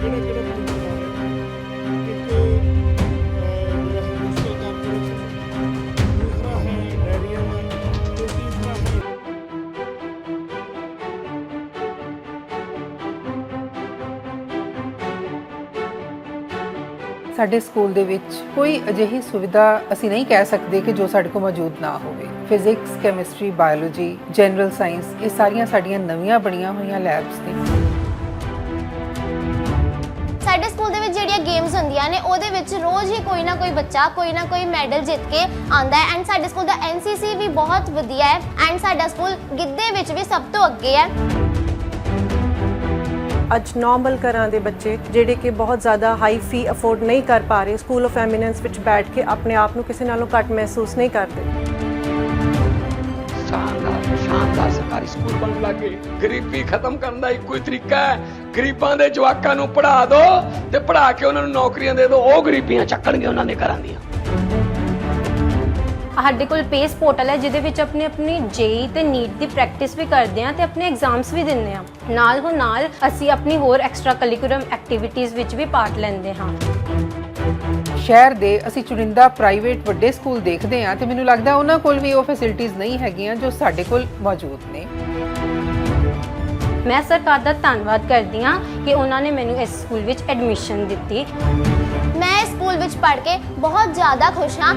ਕਿਹੜਾ ਕਿਹੜਾ pollution ਆ ਰਿਹਾ ਇੱਕ ਜਿਹੜਾ ਹੈ municipal corporation ਦੂਸਰਾ ਹੈ ਡੈਰੀਆਂ ਦਾ, ਤੇ ਤੀਸਰਾ ਹੈ ਸਾਡੇ ਸਕੂਲ ਦੇ ਵਿੱਚ ਕੋਈ ਅਜਿਹੀ ਸੁਵਿਧਾ ਅਸੀਂ ਨਹੀਂ ਕਹਿ ਸਕਦੇ ਕਿ ਜੋ ਸਾਡੇ ਕੋਲ ਮੌਜੂਦ ਨਾ ਹੋਵੇ। Physics chemistry biology general science ਇਹ ਸਾਰੀਆਂ ਸਾਡੀਆਂ ਨਵੀਆਂ ਬਣੀਆਂ ਹੋਈਆਂ ਲੈਬਸ ਨੇ। ਗੇਮਸ ਹੁੰਦੀਆਂ ਨੇ, ਉਹਦੇ ਵਿੱਚ ਰੋਜ਼ ਹੀ ਕੋਈ ਨਾ ਕੋਈ ਬੱਚਾ, ਕੋਈ ਨਾ ਕੋਈ ਮੈਡਲ ਜਿੱਤ ਕੇ ਆਂਦਾ ਹੈ। ਐਂਡ ਸਾਡੇ ਸਕੂਲ ਦਾ ਐਨਸੀਸੀ ਵੀ ਬਹੁਤ ਵਧੀਆ ਹੈ ਐਂਡ ਸਾਡਾ ਸਕੂਲ ਗਿੱਧੇ ਵਿੱਚ ਵੀ ਸਭ ਤੋਂ ਅੱਗੇ ਹੈ। ਅੱਜ ਨਾਰਮਲ ਘਰਾਂ ਦੇ ਬੱਚੇ ਜਿਹੜੇ ਕਿ ਬਹੁਤ ਜ਼ਿਆਦਾ ਹਾਈ ਫੀ ਅਫੋਰਡ ਨਹੀਂ ਕਰ ਪਾ ਰਹੇ ਸਕੂਲ ਆਫ ਐਮੀਨੈਂਸ ਵਿੱਚ ਬੈਠ ਕੇ ਆਪਣੇ ਆਪ ਨੂੰ ਕਿਸੇ ਨਾਲੋਂ ਘੱਟ ਮਹਿਸੂਸ ਨਹੀਂ ਕਰਦੇ। ਸ਼ਾਨਦਾਰ ਸਰਕਾਰੀ ਸਕੂਲ ਬਣਨ ਲੱਗੇ ਗਰੀਬੀ ਖਤਮ ਕਰਨ ਦਾ ਇੱਕੋ ਹੀ ਤਰੀਕਾ ਹੈ। ਗਰੀਬਾਂ ਦੇ ਜਵਾਕਾਂ ਨੂੰ ਪੜ੍ਹਾ ਦਿਓ ਤੇ ਪੜ੍ਹਾ ਕੇ ਉਹਨਾਂ ਨੂੰ ਨੌਕਰੀਆਂ ਦੇ ਦਿਓ ਉਹ ਗਰੀਬੀਆਂ ਚੱਕਣਗੇ ਉਹਨਾਂ ਦੇ ਘਰਾਂ ਦੀਆਂ। ਸਾਡੇ ਕੋਲ ਪੇਸ ਪੋਰਟਲ ਹੈ, ਜਿਹਦੇ ਵਿੱਚ ਆਪਣੀ ਆਪਣੀ ਜੇਈ ਤੇ ਨੀਟ ਦੀ ਪ੍ਰੈਕਟਿਸ ਵੀ ਕਰਦੇ ਹਾਂ ਤੇ ਆਪਣੇ ਐਗਜ਼ਾਮਸ ਵੀ ਦਿੰਦੇ ਹਾਂ। ਨਾਲ ਹੋ ਨਾਲ ਅਸੀਂ ਆਪਣੀ ਹੋਰ ਐਕਸਟਰਾ ਕਰਿਕੂਲਮ ਐਕਟੀਵਿਟੀਜ਼ ਵਿੱਚ ਵੀ ਪਾਰਟ ਲੈਂਦੇ ਹਾਂ। ਸ਼ਹਿਰ ਦੇ ਅਸੀਂ ਚੁਣਿੰਦਾ ਪ੍ਰਾਈਵੇਟ ਵੱਡੇ ਸਕੂਲ ਦੇਖਦੇ ਹਾਂ ਤੇ ਮੈਨੂੰ ਲੱਗਦਾ ਉਹਨਾਂ ਕੋਲ ਵੀ ਉਹ ਫੈਸਿਲਿਟੀਆਂ ਨਹੀਂ ਹੈਗੀਆਂ ਜੋ ਸਾਡੇ ਕੋਲ ਮੌਜੂਦ ਨੇ। ਮੈਂ ਸਰਕਾਰ ਦਾ ਧੰਨਵਾਦ ਕਰਦੀ ਹਾਂ ਕਿ ਉਹਨਾਂ ਨੇ ਮੈਨੂੰ ਇਸ ਸਕੂਲ ਵਿੱਚ ਐਡਮਿਸ਼ਨ ਦਿੱਤੀ। ਮੈਂ ਇਸ ਸਕੂਲ ਵਿੱਚ ਪੜ੍ਹ ਕੇ ਬਹੁਤ ਜ਼ਿਆਦਾ ਖੁਸ਼ ਹਾਂ।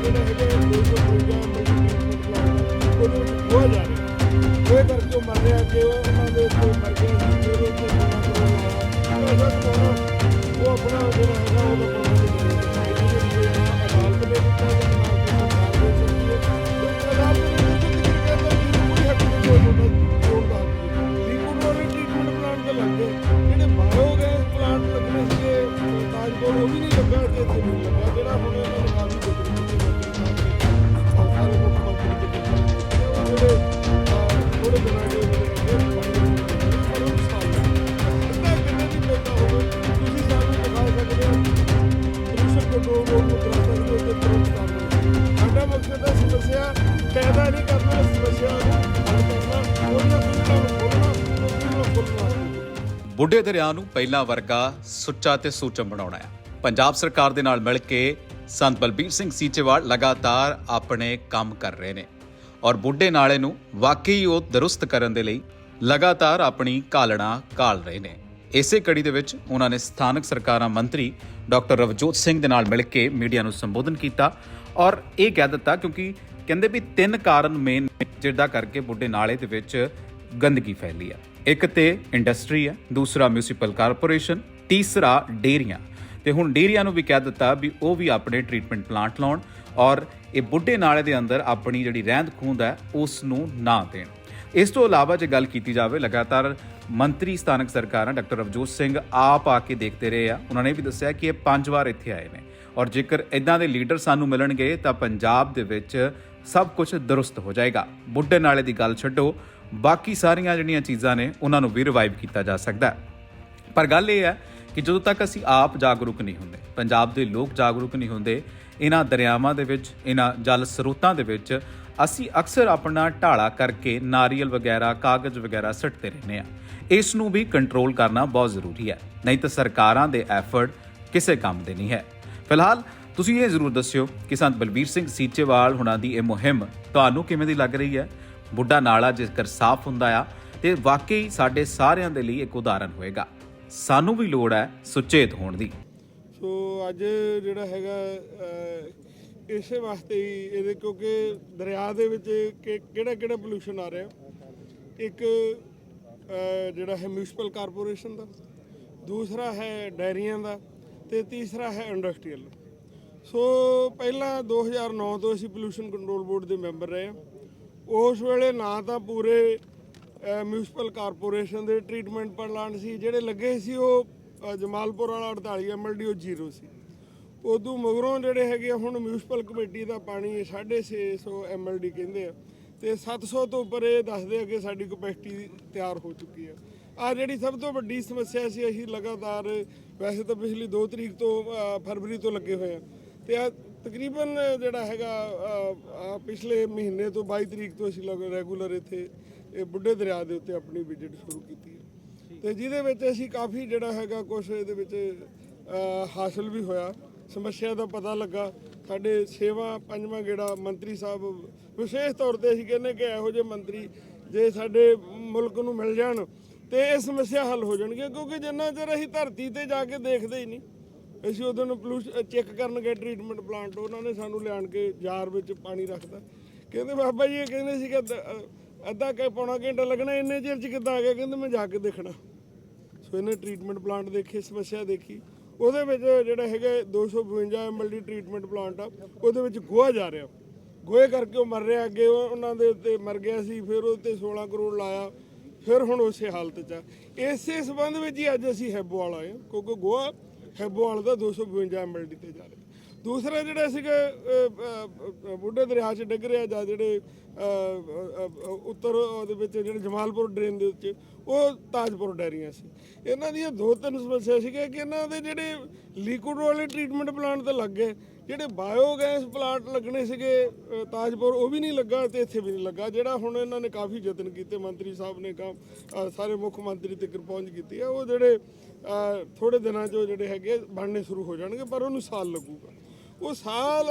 ਉਹਦੇ ਵਿੱਚ ਜਿਹੜੇ ਹੈਗੇ 250 ਉਹਦੇ ਵਿੱਚ ਹੋ ਜਾ ਰਿਹਾ ਉਹ ਕਰਕੇ ਉਹ ਮਰ ਰਿਹਾ ਕਿ ਉਹ ਪੈਦਾ ਨਹੀਂ ਕਰਨਾ ਸਮੱਸਿਆ ਹੱਲ ਕਰਨਾ ਉਹਨਾਂ ਨੂੰ ਖੋਲਣਾ ਉਹਨਾਂ ਨੂੰ ਖੋਲਣਾ। ਬੁੱਢੇ ਦਰਿਆ ਨੂੰ ਪਹਿਲਾਂ ਵਰਗਾ ਸੁੱਚਾ ਤੇ ਸੂਚਮ ਬਣਾਉਣਾ ਹੈ। ਪੰਜਾਬ ਸਰਕਾਰ ਦੇ ਨਾਲ ਮਿਲ ਕੇ ਸੰਤ ਬਲਬੀਰ ਸਿੰਘ ਸੀਚੇਵਾਲ ਲਗਾਤਾਰ ਆਪਣੇ ਕੰਮ ਕਰ ਰਹੇ ਨੇ ਔਰ ਬੁੱਢੇ ਨਾਲੇ ਨੂੰ ਵਾਕਈ ਉਹ ਦਰੁਸਤ ਕਰਨ ਦੇ ਲਈ ਲਗਾਤਾਰ ਆਪਣੀ ਕਾਲਣਾ ਕਾਲ ਰਹੇ ਨੇ। ਇਸੇ ਕੜੀ ਦੇ ਵਿੱਚ ਉਹਨਾਂ ਨੇ ਸਥਾਨਕ ਸਰਕਾਰਾਂ ਮੰਤਰੀ ਡਾਕਟਰ ਰਵਜੋਤ ਸਿੰਘ ਦੇ ਨਾਲ ਮਿਲ ਕੇ ਮੀਡੀਆ ਨੂੰ ਸੰਬੋਧਨ ਕੀਤਾ ਔਰ ਇਹ ਕਹਿ ਦਿੱਤਾ ਕਿਉਂਕਿ ਕਹਿੰਦੇ ਵੀ ਤਿੰਨ ਕਾਰਨ ਮੇਨ ਜਿਹਦਾ ਕਰਕੇ ਬੁੱਢੇ ਨਾਲੇ ਦੇ ਵਿੱਚ ਗੰਦਗੀ ਫੈਲੀ ਹੈ ਇੱਕ ਤੇ ਇੰਡਸਟਰੀ ਹੈ ਦੂਸਰਾ ਮਿਊਨਿਸਪਲ ਕਾਰਪੋਰੇਸ਼ਨ ਤੀਸਰਾ ਡੇਰੀਆਂ। ਤੇ ਹੁਣ ਡੇਰੀਆਂ ਨੂੰ ਵੀ ਕਹਿ ਦਿੱਤਾ ਵੀ ਉਹ ਵੀ ਆਪਣੇ ਟ੍ਰੀਟਮੈਂਟ ਪਲਾਂਟ ਲਾਉਣ ਔਰ ਇਹ ਬੁੱਢੇ ਨਾਲੇ ਦੇ ਅੰਦਰ ਆਪਣੀ ਜਿਹੜੀ ਰਹਿੰਦ ਖੂੰਦ ਹੈ ਉਸ ਨੂੰ ਨਾ ਦੇਣ। ਇਸ ਤੋਂ ਇਲਾਵਾ ਜੇ ਗੱਲ ਕੀਤੀ ਜਾਵੇ, ਲਗਾਤਾਰ ਮੰਤਰੀ ਸਥਾਨਕ ਸਰਕਾਰਾਂ ਡਾਕਟਰ ਰਵਜੋਤ ਸਿੰਘ ਆਪ ਆ ਕੇ ਦੇਖਦੇ ਰਹੇ ਆ। ਉਹਨਾਂ ਨੇ ਵੀ ਦੱਸਿਆ ਕਿ ਇਹ ਪੰਜ ਵਾਰ ਇੱਥੇ ਆਏ ਨੇ। ਔਰ ਜੇਕਰ ਇਦਾਂ ਦੇ ਲੀਡਰ ਸਾਨੂੰ ਮਿਲਣਗੇ ਤਾਂ ਪੰਜਾਬ ਦੇ ਵਿੱਚ ਸਭ ਕੁਝ ਦਰੁਸਤ ਹੋ ਜਾਏਗਾ। ਬੁੱਢੇ ਨਾਲੇ ਦੀ ਗੱਲ ਛੱਡੋ, ਬਾਕੀ ਸਾਰੀਆਂ ਜਿਹੜੀਆਂ ਚੀਜ਼ਾਂ ਨੇ, ਉਹਨਾਂ ਨੂੰ ਵੀ ਰਿਵਾਈਵ ਕੀਤਾ ਜਾ ਸਕਦਾ ਹੈ। ਪਰ ਗੱਲ ਇਹ ਹੈ ਕਿ ਜਦੋਂ ਤੱਕ ਅਸੀਂ ਆਪ ਜਾਗਰੂਕ ਨਹੀਂ ਹੁੰਦੇ, ਪੰਜਾਬ ਦੇ ਲੋਕ ਜਾਗਰੂਕ ਨਹੀਂ ਹੁੰਦੇ, ਇਹਨਾਂ ਦਰਿਆਵਾਂ ਦੇ ਵਿੱਚ, ਇਹਨਾਂ ਜਲ ਸਰੋਤਾਂ ਦੇ ਵਿੱਚ, ਅਸੀਂ ਅਕਸਰ ਆਪਣਾ ਢਾਲਾ ਕਰਕੇ ਨਾਰੀਅਲ ਵਗੈਰਾ, ਕਾਗਜ਼ ਵਗੈਰਾ ਸੱਟਦੇ ਰਹਿੰਦੇ ਆ ਇਸ ਨੂੰ ਵੀ ਕੰਟਰੋਲ ਕਰਨਾ ਬਹੁਤ ਜ਼ਰੂਰੀ ਹੈ। ਨਹੀਂ ਤਾਂ ਸਰਕਾਰਾਂ ਦੇ ਐਫਰਟ ਕਿਸੇ ਕੰਮ ਦੇ ਨਹੀਂ ਹੈ। ਫਿਲਹਾਲ ਤੁਸੀਂ ਇਹ ਜ਼ਰੂਰ ਦੱਸਿਓ ਕਿ ਸੰਤ ਬਲਬੀਰ ਸਿੰਘ ਸੀਚੇਵਾਲ ਹੁਣਾਂ ਦੀ ਇਹ ਮੁਹਿੰਮ ਤੁਹਾਨੂੰ ਕਿਵੇਂ ਦੀ ਲੱਗ ਰਹੀ ਹੈ? ਬੁੱਢਾ ਨਾਲਾ ਜੇਕਰ ਸਾਫ਼ ਹੁੰਦਾ ਆ, ਤੇ ਵਾਕਈ ਸਾਡੇ ਸਾਰਿਆਂ ਦੇ ਲਈ ਇੱਕ ਉਦਾਹਰਨ ਹੋਏਗਾ। ਸਾਨੂੰ ਵੀ ਲੋੜ ਹੈ ਸੁਚੇਤ ਹੋਣ ਦੀ। ਸੋ ਅੱਜ ਜਿਹੜਾ ਹੈਗਾ ਇਸੇ ਵਾਸਤੇ ਹੀ ਇਹਦੇ ਕਿਉਂਕਿ ਦਰਿਆ ਦੇ ਵਿੱਚ ਕਿਹੜਾ ਕਿਹੜਾ ਪੋਲੂਸ਼ਨ ਆ ਰਿਹਾ? ਇੱਕ ਜਿਹੜਾ ਹੈ ਮਿਊਨਿਸਪਲ ਕਾਰਪੋਰੇਸ਼ਨ ਦਾ, ਦੂਸਰਾ ਹੈ ਡੈਰੀਆਂ ਦਾ, ਤੇ ਤੀਸਰਾ ਹੈ ਇੰਡਸਟਰੀਅਲ ਸੋ ਪਹਿਲਾਂ 2009 ਤੋਂ ਅਸੀਂ ਪੋਲੂਸ਼ਨ ਕੰਟਰੋਲ ਬੋਰਡ ਦੇ ਮੈਂਬਰ ਰਹੇ ਹਾਂ। ਉਸ ਵੇਲੇ ਨਾ ਤਾਂ ਪੂਰੇ ਮਿਊਨਿਸਪਲ ਕਾਰਪੋਰੇਸ਼ਨ ਦੇ ਟ੍ਰੀਟਮੈਂਟ ਪਲਾਂਟ ਸੀ ਜਿਹੜੇ ਲੱਗੇ ਸੀ ਉਹ ਜਮਾਲਪੁਰ ਵਾਲਾ 48 ਐਮਐਲਡੀ ਉਹ ਜ਼ੀਰੋ ਸੀ। ਉਦੋਂ ਮਗਰੋਂ ਜਿਹੜੇ ਹੈਗੇ ਆ, ਹੁਣ ਮਿਊਨਿਸਪਲ ਕਮੇਟੀ ਦਾ ਪਾਣੀ 650 ਐਮਐਲਡੀ ਕਹਿੰਦੇ ਆ। ਤੇ 700 ਤੋਂ ਉੱਪਰ ਇਹ ਦੱਸਦੇ ਆ ਕਿ ਸਾਡੀ ਕਪੈਸਿਟੀ ਤਿਆਰ ਹੋ ਚੁੱਕੀ ਆ। ਆ ਜਿਹੜੀ ਸਭ ਤੋਂ ਵੱਡੀ ਸਮੱਸਿਆ ਸੀ ਅਸੀਂ ਲਗਾਤਾਰ ਵੈਸੇ ਤਾਂ ਪਿਛਲੀ 2 ਤਰੀਕ ਤੋਂ ਫਰਵਰੀ ਤੋਂ ਲੱਗੇ ਹੋਏ ਆ। ਤੇ ਆ ਤਕਰੀਬਨ ਜਿਹੜਾ ਹੈਗਾ ਪਿਛਲੇ ਮਹੀਨੇ ਤੋਂ 22 ਤਰੀਕ ਤੋਂ ਅਸੀਂ ਲਗ ਰੈਗੂਲਰ ਇੱਥੇ ਇਹ ਬੁੱਢੇ ਦਰਿਆ ਦੇ ਉੱਤੇ ਆਪਣੀ ਵਿਜ਼ਿਟ ਸ਼ੁਰੂ ਕੀਤੀ ਹੈ। ਤੇ ਜਿਹਦੇ ਵਿੱਚ ਅਸੀਂ ਕਾਫੀ ਜਿਹੜਾ ਹੈਗਾ ਕੁਝ ਇਹਦੇ ਵਿੱਚ ਅ, ਹਾਸਲ ਵੀ ਹੋਇਆ। ਸਮੱਸਿਆ ਦਾ ਪਤਾ ਲੱਗਾ। ਸਾਡੇ ਸੇਵਾ ਪੰਜਵਾਂ ਗੇੜਾ ਮੰਤਰੀ ਸਾਹਿਬ ਵਿਸ਼ੇਸ਼ ਤੌਰ ਤੇ ਅਸੀਂ ਕਹਿੰਦੇ ਕਿ ਇਹੋ ਜਿਹੇ ਮੰਤਰੀ ਜੇ ਸਾਡੇ ਮੁਲਕ ਨੂੰ ਮਿਲ ਜਾਣ ਤੇ ਇਹ ਸਮੱਸਿਆ ਹੱਲ ਹੋ ਜਾਣਗੀ ਕਿਉਂਕਿ ਜਿੰਨਾ ਚਿਰ ਅਸੀਂ ਧਰਤੀ ਤੇ ਜਾ ਕੇ ਦੇਖਦੇ ਹੀ ਨਹੀਂ ਅਸੀਂ ਉਦੋਂ ਨੂੰ ਪਲੂਸ ਚੈੱਕ ਕਰਨ ਗਏ ਟ੍ਰੀਟਮੈਂਟ ਪਲਾਂਟ ਉਹਨਾਂ ਨੇ ਸਾਨੂੰ ਲਿਆਣ ਕੇ ਜਾਰ ਵਿੱਚ ਪਾਣੀ ਰੱਖਦਾ ਕਹਿੰਦੇ ਬਾਬਾ ਜੀ ਇਹ ਕਹਿੰਦੇ ਸੀ ਕਿ ਅੱਧਾ- ਅੱਧਾ ਕਿ ਪੌਣਾ ਘੰਟਾ ਲੱਗਣਾ, ਇੰਨੇ ਚਿਰ ਚ ਕਿੱਦਾਂ ਆ ਗਿਆ? ਕਹਿੰਦੇ ਮੈਂ ਜਾ ਕੇ ਦੇਖਣਾ। ਸੋ ਇਹਨੇ ਟ੍ਰੀਟਮੈਂਟ ਪਲਾਂਟ ਦੇਖੇ, ਸਮੱਸਿਆ ਦੇਖੀ। ਉਹਦੇ ਵਿੱਚ ਜਿਹੜਾ ਹੈਗਾ 252 ਐਮਐਲ ਦੀ ਟ੍ਰੀਟਮੈਂਟ ਪਲਾਂਟ ਆ, ਉਹਦੇ ਵਿੱਚ ਗੋਹਾ ਜਾ ਰਿਹਾ। ਗੋਹੇ ਕਰਕੇ ਉਹ ਮਰ ਰਿਹਾ, ਅੱਗੇ ਉਹਨਾਂ ਦੇ ਉੱਤੇ ਮਰ ਗਿਆ ਸੀ, ਫਿਰ ਉਹ ਤੇ 16 ਕਰੋੜ ਲਾਇਆ, ਫਿਰ ਹੁਣ ਉਸੇ ਹਾਲਤ 'ਚ ਆ। ਇਸੇ ਸਬੰਧ ਵਿੱਚ ਹੀ ਅੱਜ ਅਸੀਂ ਹੈਬੋਵਾਲ ਆਏ ਕਿਉਂਕਿ ਗੋਹਾ ਹੈਬੋਵਾਲ ਦਾ 252 ਐਮਐਲਡੀ ਤੇ ਜਾ ਰਿਹਾ ਦੂਸਰਾ ਜਿਹੜਾ ਸੀਗਾ ਅ, ਅ, ਅ, ਬੁੱਢੇ ਦਰਿਆ 'ਚ ਡਿੱਗ ਰਿਹਾ ਜਾਂ ਜਿਹੜੇ ਉੱਤਰ ਉਹਦੇ ਵਿੱਚ ਜਿਹੜੇ ਜਮਾਲਪੁਰ ਡਰੇਨ ਦੇ ਵਿੱਚ ਉਹ ਤਾਜਪੁਰ ਡੈਰੀਆਂ ਸੀ। ਇਹਨਾਂ ਦੀਆਂ ਦੋ ਤਿੰਨ ਸਮੱਸਿਆ ਸੀਗੀਆਂ ਕਿ ਇਹਨਾਂ ਦੇ ਜਿਹੜੇ ਲਿਕੁਇਡ ਵਾਲੇ ਟ੍ਰੀਟਮੈਂਟ ਪਲਾਂਟ ਤੇ ਲੱਗ ਗਏ ਜਿਹੜੇ ਬਾਇਓਗੈਸ ਪਲਾਂਟ ਲੱਗਣੇ ਸੀਗੇ ਤਾਜਪੁਰ ਉਹ ਵੀ ਨਹੀਂ ਲੱਗਾ ਤੇ ਇੱਥੇ ਵੀ ਨਹੀਂ ਲੱਗਾ ਜਿਹੜਾ ਹੁਣ ਇਹਨਾਂ ਨੇ ਕਾਫੀ ਯਤਨ ਕੀਤੇ ਮੰਤਰੀ ਸਾਹਿਬ ਨੇ ਕੰਮ ਸਾਰੇ ਮੁੱਖ ਮੰਤਰੀ ਤੱਕ ਪਹੁੰਚ ਕੀਤੀ ਹੈ ਉਹ ਜਿਹੜੇ ਅ, ਥੋੜੇ ਦਿਨਾਂ 'ਚ ਉਹ ਜਿਹੜੇ ਹੈਗੇ ਬਣਨੇ ਸ਼ੁਰੂ ਹੋ ਜਾਣਗੇ ਪਰ ਉਹਨੂੰ ਸਾਲ ਲੱਗੂਗਾ। ਉਹ ਸਾਲ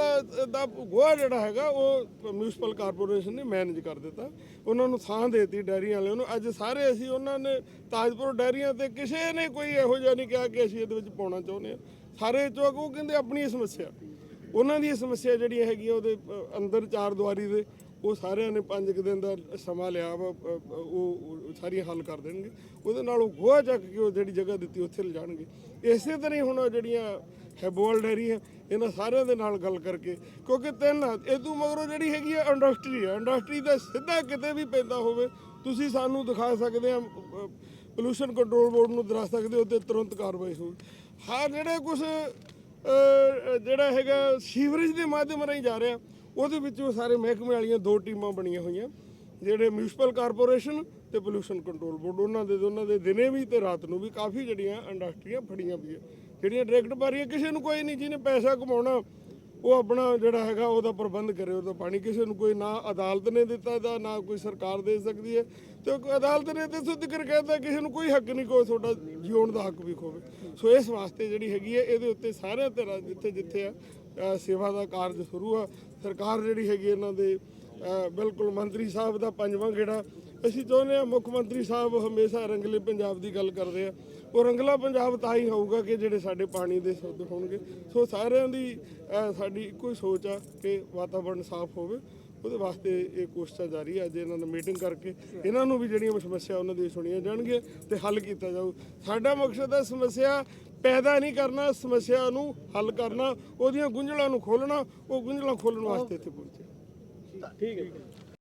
ਦਾ ਗੋਹਾ ਜਿਹੜਾ ਹੈਗਾ, ਉਹ ਮਿਊਨਿਸਪਲ ਕਾਰਪੋਰੇਸ਼ਨ ਨੇ ਮੈਨੇਜ ਕਰ ਦਿੱਤਾ। ਉਹਨਾਂ ਨੂੰ ਥਾਂ ਦੇਤੀ ਡੈਰੀਆਂ ਵਾਲਿਆਂ ਨੂੰ। ਅੱਜ ਸਾਰੇ ਅਸੀਂ ਉਹਨਾਂ ਨੇ ਤਾਜਪੁਰ ਡੈਰੀਆਂ ਤੇ ਕਿਸੇ ਨੇ ਕੋਈ ਇਹੋ ਜਿਹਾ ਨਹੀਂ ਕਿਹਾ ਕਿ ਅਸੀਂ ਇਹਦੇ ਵਿੱਚ ਪਾਉਣਾ ਚਾਹੁੰਦੇ ਹਾਂ। ਸਾਰੇ ਚੋਕ ਉਹ ਕਹਿੰਦੇ ਆਪਣੀ ਸਮੱਸਿਆ। ਉਹਨਾਂ ਦੀ ਸਮੱਸਿਆ ਜਿਹੜੀ ਹੈਗੀ ਉਹਦੇ ਅੰਦਰ ਚਾਰ ਦੁਆਰੀ ਦੇ, ਉਹ ਸਾਰਿਆਂ ਨੇ ਪੰਜ ਕੁ ਦਿਨ ਦਾ ਸਮਾਂ ਲਿਆ ਵਾ ਉਹ ਸਾਰੀਆਂ ਹੱਲ ਕਰ ਦੇਣਗੇ। ਉਹਦੇ ਨਾਲ ਉਹ ਗੋਹਾ ਚੱਕ ਕੇ ਉਹ ਜਿਹੜੀ ਜਗ੍ਹਾ ਦਿੱਤੀ, ਉੱਥੇ ਲਿਜਾਣਗੇ। ਇਸੇ ਤਰ੍ਹਾਂ ਹੀ ਹੁਣ ਜਿਹੜੀਆਂ ਹੈਬੋਲ ਡੈਰੀ ਹੈ ਇਹਨਾਂ ਸਾਰਿਆਂ ਦੇ ਨਾਲ ਗੱਲ ਕਰਕੇ, ਕਿਉਂਕਿ ਤਿੰਨ ਇਹ ਤੋਂ ਮਗਰੋਂ ਜਿਹੜੀ ਹੈਗੀ ਆ ਇੰਡਸਟਰੀ ਹੈ ਇੰਡਸਟਰੀ ਦਾ ਸਿੱਧਾ ਕਿਤੇ ਵੀ ਪੈਂਦਾ ਹੋਵੇ, ਤੁਸੀਂ ਸਾਨੂੰ ਦਿਖਾ ਸਕਦੇ ਆ ਪੋਲੂਸ਼ਨ ਕੰਟਰੋਲ ਬੋਰਡ ਨੂੰ ਦਿਖਾ ਸਕਦੇ ਹੋ ਤੇ ਤੁਰੰਤ ਕਾਰਵਾਈ ਹੋਊ। ਹਾਂ ਜਿਹੜੇ ਕੁਝ ਜਿਹੜਾ ਹੈਗਾ ਸੀਵਰੇਜ ਦੇ ਮਾਧਿਅਮ ਰਾਹੀਂ ਜਾ ਰਿਹਾ, ਉਹਦੇ ਵਿੱਚੋਂ ਸਾਰੇ ਮਹਿਕਮੇ ਵਾਲੀਆਂ ਦੋ ਟੀਮਾਂ ਬਣੀਆਂ ਹੋਈਆਂ, ਜਿਹੜੇ ਮਿਊਨਿਸਪਲ ਕਾਰਪੋਰੇਸ਼ਨ ਤੇ ਪੋਲੂਸ਼ਨ ਕੰਟਰੋਲ ਬੋਰਡ ਉਹਨਾਂ ਦੇ ਦੋਨਾਂ ਦੇ ਦਿਨੇ ਵੀ ਤੇ ਰਾਤ ਨੂੰ ਵੀ ਕਾਫੀ ਜਿਹੜੀਆਂ ਇੰਡਸਟਰੀਆਂ ਫੜੀਆਂ ਪਈਆਂ। ਜਿਹੜੀਆਂ ਡਾਇਰੈਕਟ ਬਾਰੀਆਂ ਕਿਸੇ ਨੂੰ ਕੋਈ ਨਹੀਂ ਜਿਹਨੇ ਪੈਸਾ ਕਮਾਉਣਾ, ਉਹ ਆਪਣਾ ਜਿਹੜਾ ਹੈਗਾ ਉਹਦਾ ਪ੍ਰਬੰਧ ਕਰੇ, ਉਹਦਾ ਪਾਣੀ। ਕਿਸੇ ਨੂੰ ਕੋਈ ਨਾ ਅਦਾਲਤ ਨੇ ਦਿੱਤਾ ਦਾ ਨਾ ਕੋਈ ਸਰਕਾਰ ਦੇ ਸਕਦੀ ਹੈ। ਤੇ ਅਦਾਲਤ ਨੇ ਤੇ ਸੁੱਧ ਕਰ ਕਹਿੰਦਾ ਕਿਸੇ ਨੂੰ ਕੋਈ ਹੱਕ ਨਹੀਂ ਕੋਈ ਤੁਹਾਡਾ ਜਿਉਣ ਦਾ ਹੱਕ ਵੀ ਖੋਵੇ। ਸੋ ਇਸ ਵਾਸਤੇ ਜਿਹੜੀ ਹੈਗੀ ਹੈ, ਇਹਦੇ ਉੱਤੇ ਸਾਰਿਆਂ ਤਰ੍ਹਾਂ ਜਿੱਥੇ ਜਿੱਥੇ ਆ ਸੇਵਾ ਦਾ ਕਾਰਜ ਸ਼ੁਰੂ ਆ। ਸਰਕਾਰ ਜਿਹੜੀ ਹੈਗੀ ਇਹਨਾਂ ਦੇ ਬਿਲਕੁਲ ਮੰਤਰੀ ਸਾਹਿਬ ਦਾ ਪੰਜਵਾਂ ਗੇੜਾ ਅਸੀਂ ਚਾਹੁੰਦੇ ਹਾਂ ਮੁੱਖ ਮੰਤਰੀ ਸਾਹਿਬ ਹਮੇਸ਼ਾ ਰੰਗਲੇ ਪੰਜਾਬ ਦੀ ਗੱਲ ਕਰਦੇ ਆ। ਉਹ ਰੰਗਲਾ ਪੰਜਾਬ ਤਾਂ ਹੀ ਹੋਊਗਾ ਕਿ ਜਿਹੜੇ ਸਾਡੇ ਪਾਣੀ ਦੇ ਸ਼ੁੱਧ ਹੋਣਗੇ। ਸੋ ਸਾਰਿਆਂ ਦੀ ਸਾਡੀ ਇੱਕੋ ਹੀ ਸੋਚ ਆ ਕਿ ਵਾਤਾਵਰਣ ਸਾਫ਼ ਹੋਵੇ। ਉਹਦੇ ਵਾਸਤੇ ਇਹ ਕੋਸ਼ਿਸ਼ਾਂ ਜਾਰੀ ਹੈ ਅੱਜ ਇਹਨਾਂ ਨਾਲ ਮੀਟਿੰਗ ਕਰਕੇ ਇਹਨਾਂ ਨੂੰ ਵੀ ਜਿਹੜੀਆਂ ਸਮੱਸਿਆ ਉਹਨਾਂ ਦੀ ਸੁਣੀਆਂ ਜਾਣਗੀਆਂ ਤੇ ਹੱਲ ਕੀਤਾ ਜਾਊ। ਸਾਡਾ ਮਕਸਦ ਹੈ ਸਮੱਸਿਆ ਪੈਦਾ ਨਹੀਂ ਕਰਨਾ, ਸਮੱਸਿਆ ਨੂੰ ਹੱਲ ਕਰਨਾ, ਉਹਦੀਆਂ ਗੁੰਝਲਾਂ ਨੂੰ ਖੋਲਣਾ ਉਹ ਗੁੰਝਲਾਂ ਖੋਲਣ ਵਾਸਤੇ ਇੱਥੇ ਪਹੁੰਚੇ। ਠੀਕ ਹੈ। ਜੀ